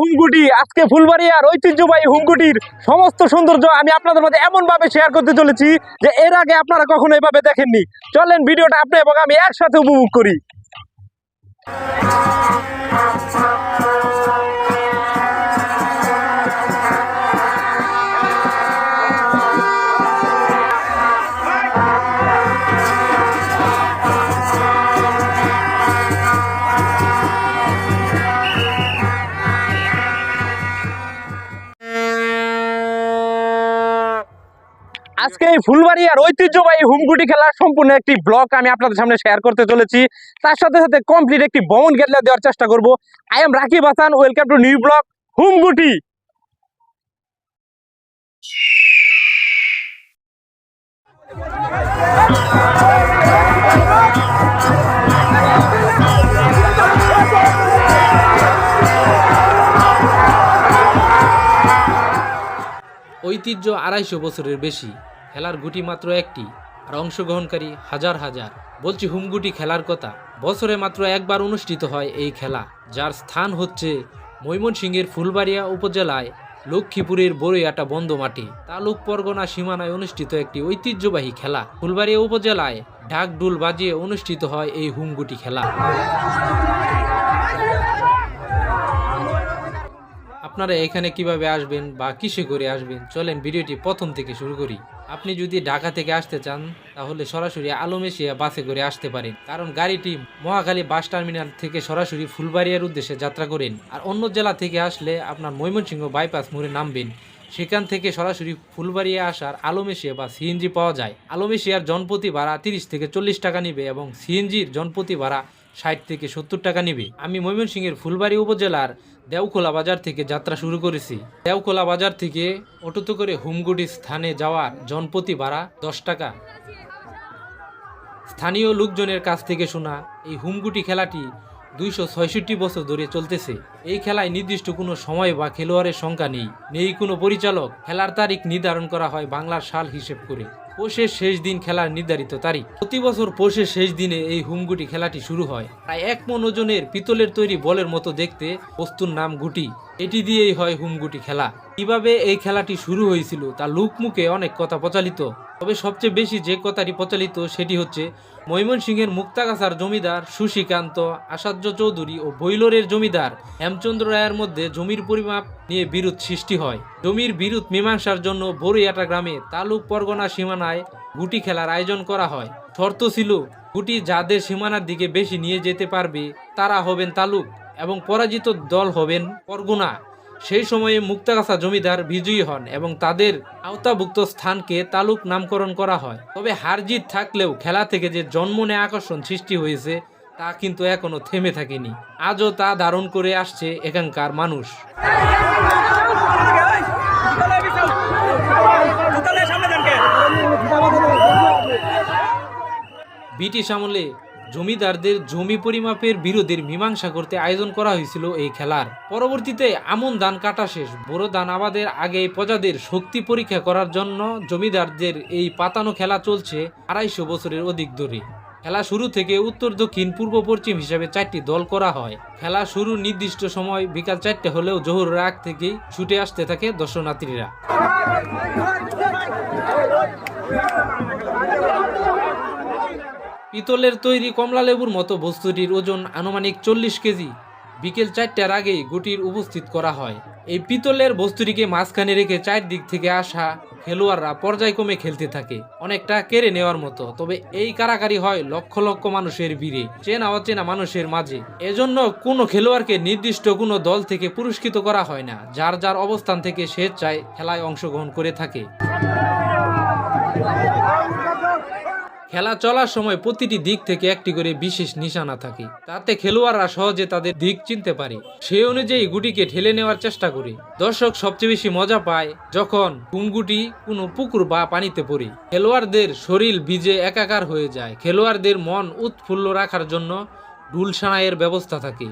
হুমগুটি আজকে ফুলবাড়িয়ার ঐতিহ্যবাহী হুমকুটির সমস্ত সৌন্দর্য আমি আপনাদের মধ্যে এমন ভাবে শেয়ার করতে চলেছি যে এর আগে আপনারা কখনো এভাবে দেখেননি। চলেন ভিডিওটা আপনি এবং আমি একসাথে উপভোগ করি। আজকে এই ফুলবাড়িয়ার ঐতিহ্যবাহী হুমগুটি খেলার সম্পূর্ণ একটি ব্লগ আমি আপনাদের সামনে শেয়ার করতে চলেছি। তার সাথে সাথে কমপ্লিট একটি ভ্রমণ গেটলা দেওয়ার চেষ্টা করব। I am Rakib Hasan welcome to new blog Humguti ঐতিহ্য আড়াইশো বছরের বেশি। খেলার গুটি মাত্র একটি আর অংশগ্রহণকারী হাজার হাজার। বলছি হুমগুটি খেলার কথা। বছরে মাত্র একবার অনুষ্ঠিত হয় এই খেলা, যার স্থান হচ্ছে ময়মনসিংহের ফুলবাড়িয়া উপজেলায় লক্ষ্মীপুরের বড়ইয়াটা বন্ধ মাটি তালুক পরগনা সীমানায় অনুষ্ঠিত একটি ঐতিহ্যবাহী খেলা। ফুলবাড়িয়া উপজেলায় ঢাক ডুল বাজিয়ে অনুষ্ঠিত হয় এই হুমগুটি খেলা। আপনারা এখানে কীভাবে আসবেন বা কিসে করে আসবেন? চলেন ভিডিওটি প্রথম থেকে শুরু করি। আপনি যদি ঢাকা থেকে আসতে চান, তাহলে সরাসরি আলমেশিয়া বাসে করে আসতে পারেন। কারণ গাড়িটি মহাখালী বাস টার্মিনাল থেকে সরাসরি ফুলবাড়িয়ার উদ্দেশ্যে যাত্রা করেন। আর অন্য জেলা থেকে আসলে আপনার ময়মনসিংহ বাইপাস মোড়ে নামবেন। সেখান থেকে সরাসরি ফুলবাড়িয়া আসার আলমেশিয়া বা সিএনজি পাওয়া যায়। আলমেশিয়ার জনপ্রতি ভাড়া তিরিশ থেকে চল্লিশ টাকা নিবে এবং সিএনজির জনপ্রতি ভাড়া ষাট থেকে সত্তর টাকা নিবে। আমি ময়মনসিংহের ফুলবাড়ি উপজেলার দেওখোলা বাজার থেকে যাত্রা শুরু করেছি। দেওখোলা বাজার থেকে অটোতে করে হুমগুটি স্থানে যাওয়ার জনপ্রতি ভাড়া দশ টাকা। স্থানীয় লোকজনের কাছ থেকে শোনা এই হুমগুটি খেলাটি দুইশো ছয়ষট্টি বছর ধরে চলতেছে। এই খেলায় নির্দিষ্ট কোনো সময় বা খেলোয়াড়ের সংখ্যা নেই। নেই কোনো পরিচালক। খেলার তারিখ নির্ধারণ করা হয় বাংলার সাল হিসেব করে। পৌষের শেষ দিন খেলার নির্ধারিত তারিখ। প্রতি বছর পৌষের শেষ দিনে এই হুমগুটি খেলাটি শুরু হয়। প্রায় এক মন ওজনের পিতলের তৈরি বলের মতো দেখতে বস্তুর নাম গুটি। এটি দিয়েই হয় হুমগুটি খেলা। কীভাবে এই খেলাটি শুরু হয়েছিল তা লুকমুখে অনেক কথা প্রচালিত। তবে সবচেয়ে বেশি যে কথাটি প্রচলিত সেটি হচ্ছে, ময়মনসিংহের মুক্তাগাছার জমিদার সুশীকান্ত আচার্য চৌধুরী ও বৈলরের জমিদার হেমচন্দ্র রায়ের মধ্যে জমির পরিমাপ নিয়ে বিরোধ সৃষ্টি হয়। জমির বিরোধ মীমাংসার জন্য বড়িয়াটা গ্রামে তালুক পরগনা সীমানায় গুটি খেলার আয়োজন করা হয়। শর্ত ছিল, গুটি যাদের সীমানার দিকে বেশি নিয়ে যেতে পারবে তারা হবেন তালুক এবং পরাজিত দল হবেন পরগনা। সেই সময়ে মুক্তাগাছা জমিদার বিজয়ী হন এবং তাদের আওতাভুক্ত স্থানকে তালুক নামকরণ করা হয়। তবে হারজিত থাকলেও খেলা থেকে যে জন্মনে আকর্ষণ সৃষ্টি হয়েছে, তা কিন্তু এখনও থেমে থাকেনি। আজও তা ধারণ করে আসছে এখানকার মানুষ। ব্রিটিশ আমলে জমিদারদের জমি পরিমাপের বিরোধের মীমাংসা করতে আয়োজন করা হয়েছিল এই খেলার। পরবর্তীতে আমন ধান কাটা শেষ। বড় ধান আবাদের আগে প্রজাদের শক্তি পরীক্ষা করার জন্য জমিদারদের এই পাতানো খেলা চলছে আড়াইশো বছরের অধিক ধরে। খেলা শুরু থেকে উত্তর, দক্ষিণ, পূর্ব, পশ্চিম হিসাবে চারটি দল করা হয়। খেলা শুরুর নির্দিষ্ট সময় বিকাল চারটে হলেও জোহরের আগ থেকেই ছুটে আসতে থাকে দর্শনার্থীরা। পিতলের তৈরি কমলা লেবুর মতো বস্তুটির ওজন আনুমানিক চল্লিশ কেজি। বিকেল চারটার আগেই গুটির উপস্থিত করা হয়। এই পিতলের বস্তুটিকে মাঝখানে রেখে চারদিক থেকে আসা খেলোয়াড়রা পর্যায়ক্রমে খেলতে থাকে। অনেকটা কেড়ে নেওয়ার মতো, তবে এই কারাকারি হয় লক্ষ লক্ষ মানুষের ভিড়ে, চেনা অচেনা মানুষের মাঝে। এজন্য কোনো খেলোয়াড়কে নির্দিষ্ট কোনো দল থেকে পুরস্কৃত করা হয় না, যার যার অবস্থান থেকে স্বেচ্ছায় খেলায় অংশগ্রহণ করে থাকে। খেলা চলার সময় প্রতিটি দিক থেকে একটি করে বিশেষ নিশানা থাকে। তাতে খেলোয়াড়রা সহজে তাদের দিক চিনতে পারে। সেই অনুযায়ী গুটিকে ঠেলে নেওয়ার চেষ্টা করে। দর্শক সবচেয়ে বেশি মজা পায় যখন কুমগুটি কোনো পুকুর বা পানিতে পড়ে। খেলোয়াড়দের শরীর ভিজে একাকার হয়ে যায়। খেলোয়াড়দের মন উৎফুল্ল রাখার জন্য ডুল সানাইয়ের ব্যবস্থা থাকে।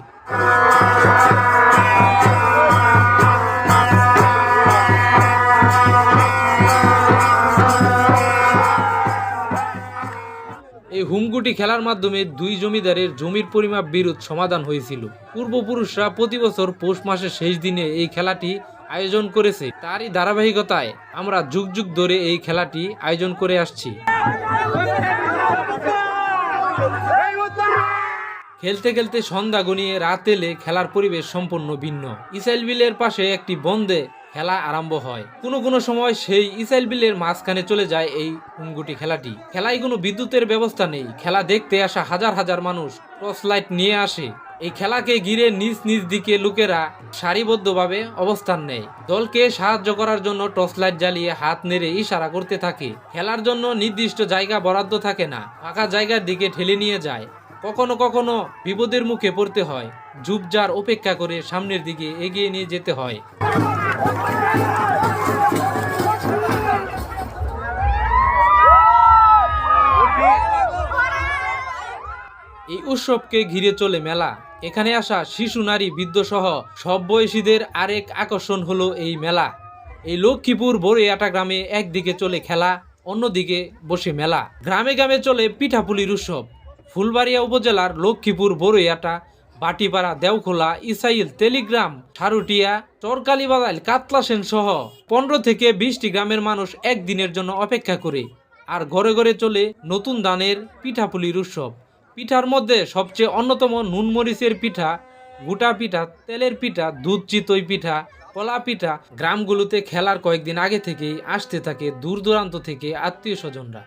হুমগুটি খেলার মাধ্যমে দুই জমিদারের জমির পরিমাপ বিরোধ সমাধান হয়েছিল। পূর্বপুরুষরা প্রতি বছর পৌষ মাসের শেষ দিনে এই খেলাটি আয়োজন করেছে। তারই ধারাবাহিকতায় আমরা যুগ যুগ ধরে এই খেলাটি আয়োজন করে আসছি। খেলতে খেলতে সন্ধ্যা গনিয়ে রাত এলে খেলার পরিবেশ সম্পূর্ণ ভিন্ন। ইসাইল বিলের পাশে একটি বন্দে খেলা আরম্ভ হয়। কোনো কোনো সময় সেই ইসাইল বিলের মাঝখানে চলে যায় এই হুমগুটি খেলাটি। খেলায় কোনো বিদ্যুতের ব্যবস্থা নেই। খেলা দেখতে আসা হাজার হাজার মানুষ টর্চ লাইট নিয়ে আসে। এই খেলাকে ঘিরে নিজ নিজ দিকে লোকেরা সারিবদ্ধভাবে অবস্থান নেয়। দলকে সাহায্য করার জন্য টর্চ লাইট জ্বালিয়ে হাত নেড়ে ইশারা করতে থাকে। খেলার জন্য নির্দিষ্ট জায়গা বরাদ্দ থাকে না। ফাঁকা জায়গার দিকে ঠেলে নিয়ে যায়। কখনো কখনো বিপদের মুখে পড়তে হয়। ঝুপঝাড় অপেক্ষা করে সামনের দিকে এগিয়ে নিয়ে যেতে হয়। এই উৎসবকে ঘিরে চলে মেলা। এখানে আসা শিশু, নারী বৃদ্ধ সহ সব বয়সীদের আরেক আকর্ষণ হলো এই মেলা। এই লক্ষ্মীপুর বড়িয়াটা গ্রামে একদিকে চলে খেলা, অন্যদিকে বসে মেলা। গ্রামে গ্রামে চলে পিঠাপুলির উৎসব। ফুলবাড়িয়া উপজেলার লক্ষ্মীপুর, বড়ইয়াটা, বাটিপাড়া, দেওখোলা, ইসাইল টেলিগ্রাম ঠারুটিয়া চরকালীবাজাল কাতলাসেন সহ পনেরো থেকে বিশটি গ্রামের মানুষ একদিনের জন্য অপেক্ষা করে। আর ঘরে ঘরে চলে নতুন দানের পিঠাপুলির উৎসব। পিঠার মধ্যে সবচেয়ে অন্যতম নুনমরিচের পিঠা, গোটা পিঠা, তেলের পিঠা, দুধ চিতই পিঠা, কলা পিঠা গ্রামগুলোতে খেলার কয়েকদিন আগে থেকেই আসতে থাকে দূর দূরান্ত থেকে আত্মীয় স্বজনরা।